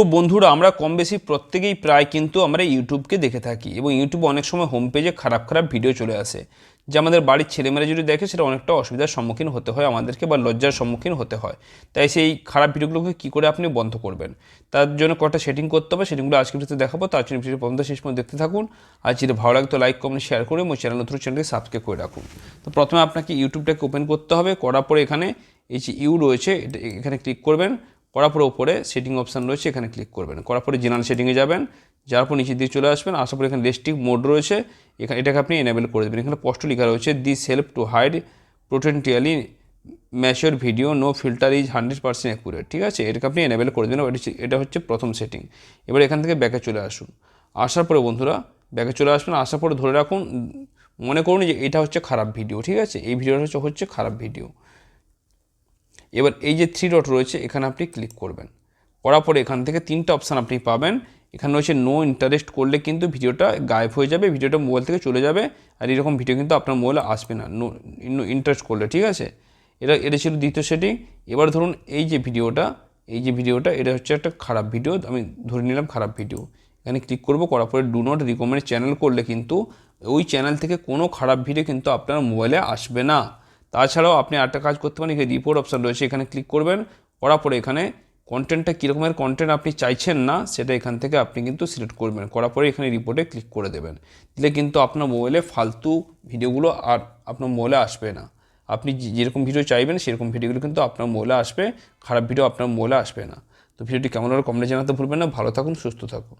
তো বন্ধুরা, আমরা কম বেশি প্রত্যেকেই প্রায় কিন্তু আমরা ইউটিউবকে দেখে থাকি এবং ইউটিউবে অনেক সময় হোম পেজে খারাপ খারাপ ভিডিও চলে আসে। যে আমাদের বাড়ির ছেলেমেয়েরা যদি দেখে, সেটা অনেকটা অসুবিধার সম্মুখীন হতে হয়, আমাদেরকে বা লজ্জার সম্মুখীন হতে হয়। তাই সেই খারাপ ভিডিওগুলোকে কী করে আপনি বন্ধ করবেন? তার জন্য কটা সেটিং করতে হবে সেটিংগুলো আজকে ভিডিওতে দেখাবো। তার জন্য ভিডিও পর্যন্ত শেষ পর্যন্ত দেখতে থাকুন। আর যদি ভালো লাগতো লাইক কমেন্ট শেয়ার করে এবং চ্যানেল নতুন চ্যানেলকে সাবস্ক্রাইব করে রাখুন। তো প্রথমে আপনাকে ইউটিউবটাকে ওপেন করতে হবে। করার পরে এখানে এই যে ইউ রয়েছে, এটা এখানে ক্লিক করবেন। করার পরে ওপরে সেটিং অপশান রয়েছে, এখানে ক্লিক করবেন। করার পরে জেনারেল সেটিংয়ে যাবেন যার পর নিচের দিকে চলে আসবেন, আসার পরে এখানে রেস্ট্রিক মোড রয়েছে, এখানে এটাকে আপনি এনেবেল করে দেবেন। এখানে স্পষ্ট লেখা রয়েছে this help to hide potentially mature video no filter is hundred percent accurate ঠিক আছে? এটাকে আপনি এনেবেল করে দেবেন, এটা হচ্ছে প্রথম সেটিং এবার এখান থেকে ব্যাকে চলে আসুন। আসার পরে বন্ধুরা ব্যাকে চলে আসবেন, আসার পরে ধরে রাখুন, মনে করুন যে এটা হচ্ছে খারাপ ভিডিও ঠিক আছে? এই ভিডিওটা হচ্ছে হচ্ছে খারাপ ভিডিও এবার এই যে থ্রি ডট রয়েছে, এখানে আপনি ক্লিক করবেন। করার পরে এখান থেকে তিনটা অপশান আপনি পাবেন। এখানে রয়েছে নো ইন্টারেস্ট করলে কিন্তু ভিডিওটা গায়েব হয়ে যাবে, ভিডিওটা মোবাইল থেকে চলে যাবে আর এরকম ভিডিও কিন্তু আপনার মোবাইলে আসবে না। নো ইন্টারেস্ট করলে, ঠিক আছে? এটা এটা ছিল দ্বিতীয় সেটিং এবার ধরুন এই যে ভিডিওটা, এই যে ভিডিওটা, এটা হচ্ছে একটা খারাপ ভিডিও আমি ধরে নিলাম খারাপ ভিডিও এখানে ক্লিক করব, করার পরে ডু নট রিকমেন্ড চ্যানেল করলে কিন্তু ওই চ্যানেল থেকে কোনো খারাপ ভিডিও কিন্তু আপনার মোবাইলে আসবে না। তাছাড়াও আপনি আরেকটা কাজ করতে পারেন, এখানে রিপোর্ট অপশান রয়েছে, এখানে ক্লিক করবেন, করার পরে এখানে কন্টেন্টটা কীরকমের কন্টেন্ট আপনি চাইছেন না, সেটা এখান থেকে আপনি কিন্তু সিলেক্ট করবেন, করার পরে এখানে রিপোর্টে ক্লিক করে দেবেন। দিলে কিন্তু আপনার মোবাইলে ফালতু ভিডিওগুলো আর আপনার মোবাইলে আসবে না। আপনি যেরকম ভিডিও চাইবেন, সেরকম ভিডিওগুলো কিন্তু আপনার মোবাইলে আসবে, খারাপ ভিডিও আপনার মোবাইলে আসবে না। তো ভিডিওটি কেমন হলো কমেন্টে জানাতে ভুলবেন না, ভালো থাকুন, সুস্থ থাকুন।